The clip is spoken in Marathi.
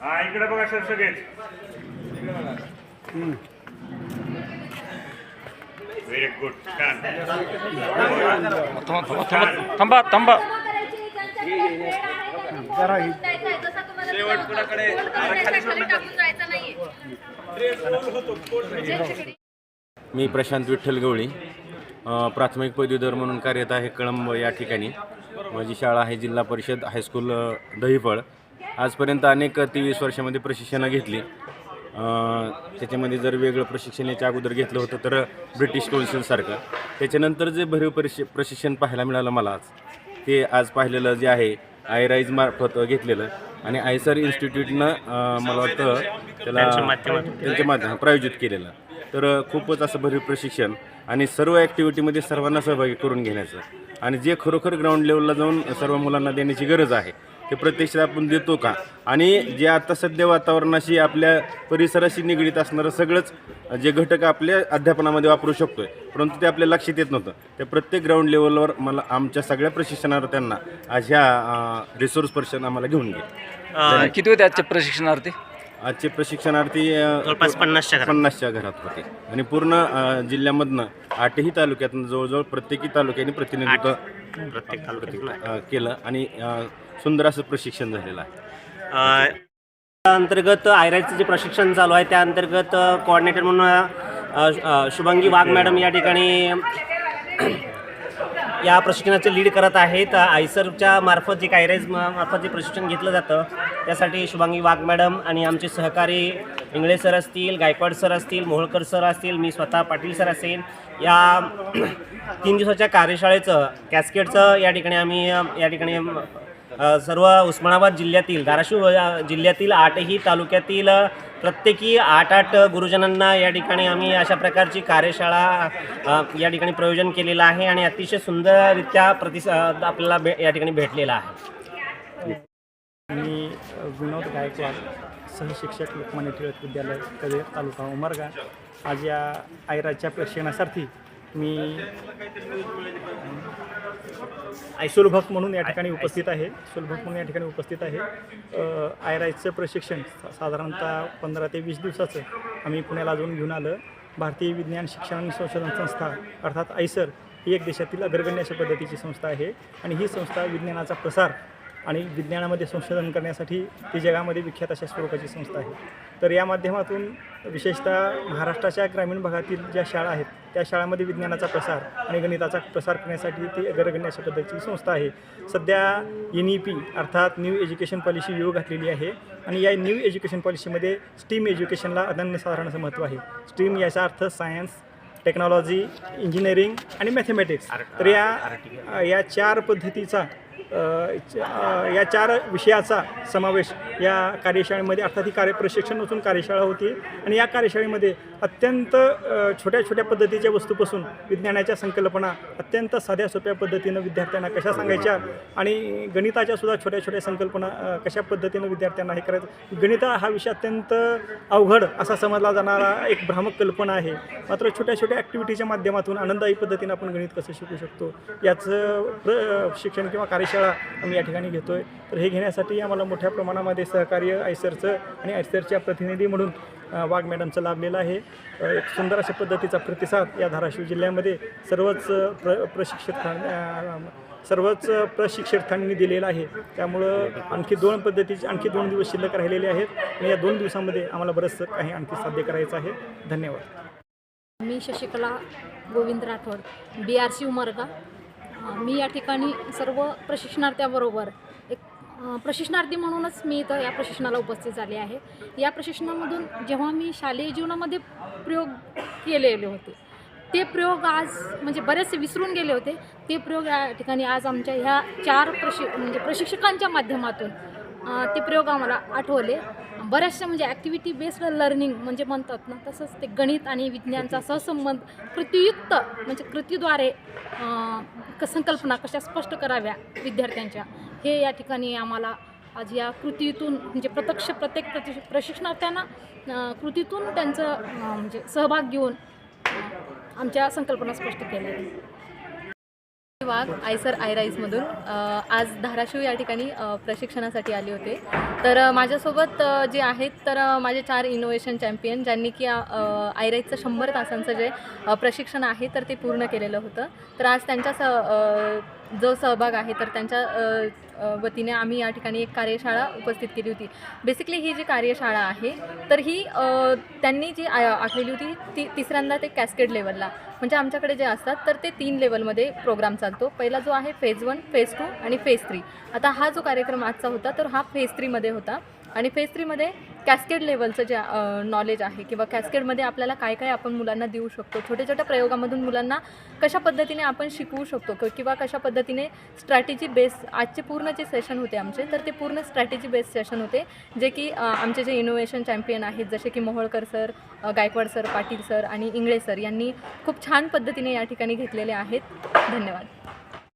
हा इकडे बघा सर सगळेच व्हेरी गुड छान थांबा थांबा थांबा थांबा मी प्रशांत विठ्ठल गवळी प्राथमिक पदवीधर म्हणून कार्यरत आहे कळंब या ठिकाणी. माझी शाळा आहे जिल्हा परिषद हायस्कूल दहिफळ. आजपर्यंत अनेक तेवीस वर्षामध्ये प्रशिक्षणं घेतली. त्याच्यामध्ये जर वेगळं प्रशिक्षण याच्या अगोदर घेतलं होतं तर ब्रिटिश कौन्सिलसारखं त्याच्यानंतर जे भरीव परिश प्रशिक्षण पाहायला मिळालं मला आज ते आज पाहिलेलं जे आहे आयराईज मार्फत घेतलेलं आणि आयसर इन्स्टिट्यूटनं मला वाटतं त्याला त्यांच्या माध्यम प्रायोजित केलेलं. तर खूपच असं भरीव प्रशिक्षण आणि सर्व ॲक्टिव्हिटीमध्ये सर्वांना सहभागी करून घेण्याचं आणि जे खरोखर ग्राउंड लेवलला जाऊन सर्व मुलांना देण्याची गरज आहे ते प्रत्यक्षात आपण देतो का? आणि जे आता सध्या वातावरणाशी आपल्या परिसराशी निगडीत असणारं सगळंच जे घटक आपल्या अध्यापनामध्ये वापरू शकतोय परंतु ते आपल्या लक्षात येत नव्हतं. ते प्रत्येक ग्राउंड लेवलवर मला आमच्या सगळ्या प्रशिक्षणार्थ्यांना आज ह्या रिसोर्स पर्सन आम्हाला घेऊन गेले. किती होते आजच्या प्रशिक्षणार्थी? आजचे प्रशिक्षणार्थी जवळपास पन्नासच्या पन्नासच्या घरात होते. आणि पूर्ण अ, जिल्ह्यामधनं आठही तालुक्यातनं जवळजवळ प्रत्येकी तालुक्याने प्रतिनिधित्व प्रत्येक तालुक्यात केलं आणि अ, सुंदर असं प्रशिक्षण झालेलं आहे. अंतर्गत आयराचं जे प्रशिक्षण चालू आहे त्या अंतर्गत कोऑर्डिनेटर म्हणून अ, अ, शुभांगी वाघ मॅडम या ठिकाणी या प्रशिक्षणाचे लीड करत आहेत. आयसरच्या मार्फत जे कायरेज मार्फत जे प्रशिक्षण घेतलं जातं त्यासाठी शुभांगी वाघ मॅडम आणि आमचे सहकारी इंगळे सर असतील गायकवाड सर असतील मोहोळकर सर असतील मी स्वतः पाटील सर असेल या तीन दिवसाच्या कार्यशाळेचं कॅस्केटचं या ठिकाणी आम्ही या ठिकाणी सर्व उस्मानाबाद जिल्ह्यातील धाराशिव जिल्ह्यातील आठही तालुक्यातील प्रत्येकी आठ आठ गुरुजनांना या ठिकाणी आम्ही अशा प्रकारची कार्यशाळा या ठिकाणी प्रयोजन केलेलं आहे आणि अतिशय सुंदररित्या प्रतिसाद आपल्याला भे या ठिकाणी भेटलेला आहे. मी विनोद गायकवाड सहशिक्षक लोकमान्य टिळक विद्यालय कवी तालुका उमरगा. आज या आयराच्या प्रशिक्षणासाठी मी आयसोलभक म्हणून या ठिकाणी उपस्थित आहे. सुलभक म्हणून या ठिकाणी उपस्थित आहे. अ, आयराचं प्रशिक्षण साधारणतः पंधरा ते वीस दिवसाचं आम्ही पुण्याला जाऊन घेऊन आलं. भारतीय विज्ञान शिक्षण आणि संशोधन संस्था अर्थात आयसर ही एक देशातील अग्रगण्य अशा पद्धतीची संस्था आहे आणि ही संस्था विज्ञानाचा प्रसार आणि विज्ञानामध्ये संशोधन करण्यासाठी ती जगामध्ये विख्यात अशा स्वरूपाची संस्था आहे. तर या माध्यमातून विशेषतः महाराष्ट्राच्या ग्रामीण भागातील ज्या शाळा आहेत त्या शाळांमध्ये विज्ञानाचा प्रसार आणि गणिताचा प्रसार करण्यासाठी ती अग्रगण्य अशा पद्धतीची संस्था आहे. सध्या एन ई पी अर्थात न्यू एज्युकेशन पॉलिसी योग घातलेली आहे आणि या न्यू एज्युकेशन पॉलिसीमध्ये स्टीम एज्युकेशनला अनन्यसाधारण महत्त्व आहे. स्ट्रीम याचा अर्थ सायन्स टेक्नॉलॉजी इंजिनिअरिंग आणि मॅथमॅटिक्स तर या या चार पद्धतीचा या चार विषयाचा समावेश या कार्यशाळेमध्ये अर्थात ही कार्य प्रशिक्षण नसून कार्यशाळा होती. आणि या कार्यशाळेमध्ये अत्यंत छोट्या छोट्या पद्धतीच्या वस्तूपासून विज्ञानाच्या संकल्पना अत्यंत साध्या सोप्या पद्धतीनं विद्यार्थ्यांना कशा सांगायच्या आणि गणिताच्या सुद्धा छोट्या छोट्या संकल्पना कशा पद्धतीनं विद्यार्थ्यांना हे करायचं. गणित हा विषय अत्यंत अवघड असा समजला जाणारा एक भ्रामक कल्पना आहे. मात्र छोट्या छोट्या ॲक्टिव्हिटीच्या माध्यमातून आनंददायी पद्धतीनं आपण गणित कसं शिकू शकतो याचं प्र शिक्षण किंवा कार्यशाळा आम्ही या ठिकाणी घेतो आहे तर हे घेण्यासाठी आम्हाला मोठ्या प्रमाणामध्ये सहकार्य आयसरचं आणि आयसरच्या प्रतिनिधी म्हणून वाघ मॅडमचं लाभलेलं आहे. एक सुंदर अशा पद्धतीचा प्रतिसाद या धाराशिव जिल्ह्यामध्ये सर्वच प्र प्रशिक्षित सर्वच प्रशिक्षणार्थांनी दिलेला आहे. त्यामुळं आणखी दोन पद्धतीचे आणखी दोन दिवस शिल्लक राहिलेले आहेत आणि या दोन दिवसामध्ये आम्हाला बरंचसं काही आणखी साध्य करायचं आहे. धन्यवाद. मी Shashikala Govind Rathod B R C Umarga मी या ठिकाणी सर्व प्रशिक्षणार्थ्याबरोबर एक प्रशिक्षणार्थी म्हणूनच मी इथं या प्रशिक्षणाला उपस्थित झाले आहे. या प्रशिक्षणामधून जेव्हा मी शालेय जीवनामध्ये प्रयोग केलेले होते ते प्रयोग आज म्हणजे बरेचसे विसरून गेले होते. ते प्रयोग या ठिकाणी आज आमच्या ह्या चार प्रशि म्हणजे प्रशिक्षकांच्या माध्यमातून ते प्रयोग आम्हाला आठवले. बऱ्याचशा म्हणजे ॲक्टिव्हिटी बेस्ड लर्निंग म्हणजे म्हणतात ना तसंच ते गणित आणि विज्ञानचा सहसंबंध कृतीयुक्त म्हणजे कृतीद्वारे संकल्पना कशा स्पष्ट कराव्या विद्यार्थ्यांच्या हे या ठिकाणी आम्हाला आज या कृतीतून म्हणजे प्रत्यक्ष प्रत्येक प्रति प्रशिक्षणार्थ्यांना कृतीतून त्यांचं म्हणजे सहभाग घेऊन आमच्या संकल्पना स्पष्ट केल्या. वाघ आयसर आयराईजमधून आज धाराशिव या ठिकाणी प्रशिक्षणासाठी आले होते. तर माझ्यासोबत जे आहेत तर माझे चार इनोव्हेशन चॅम्पियन ज्यांनी की आयराईजचं शंभर तासांचं जे प्रशिक्षण आहे तर ते पूर्ण केलेलं होतं. तर आज त्यांच्या स जो सहभाग आहे तर त्यांच्या वतीने आम्ही या ठिकाणी एक कार्यशाळा उपस्थित केली होती. बेसिकली ही जी कार्यशाळा आहे तर ही त्यांनी जी आ- आखलेली होती ती तिसऱ्यांदा ते कॅस्केड लेवलला म्हणजे आमच्याकडे जे असतात तर ते तीन लेवलमध्ये प्रोग्राम चालतो. पहिला जो आहे फेज वन फेज टू आणि फेज थ्री आता हा जो कार्यक्रम आजचा होता तर हा फेज थ्रीमध्ये होता. आणि फेज थ्रीमध्ये कॅस्केड लेवलचं जे नॉलेज आहे किंवा कॅस्केडमध्ये आपल्याला काय काय आपण मुलांना देऊ शकतो छोट्या छोट्या प्रयोगामधून मुलांना कशा पद्धतीने आपण शिकवू शकतो किंवा कशा पद्धतीने स्ट्रॅटेजी बेस आजचे पूर्ण जे सेशन होते आमचे तर ते पूर्ण स्ट्रॅटेजी बेस्ड सेशन होते जे की आमचे जे इनोव्हेशन चॅम्पियन आहेत जसे की Moholkar sir Gaikwad sir Patil sir आणि इंगळे सर यांनी खूप छान पद्धतीने या ठिकाणी घेतलेले आहेत. धन्यवाद.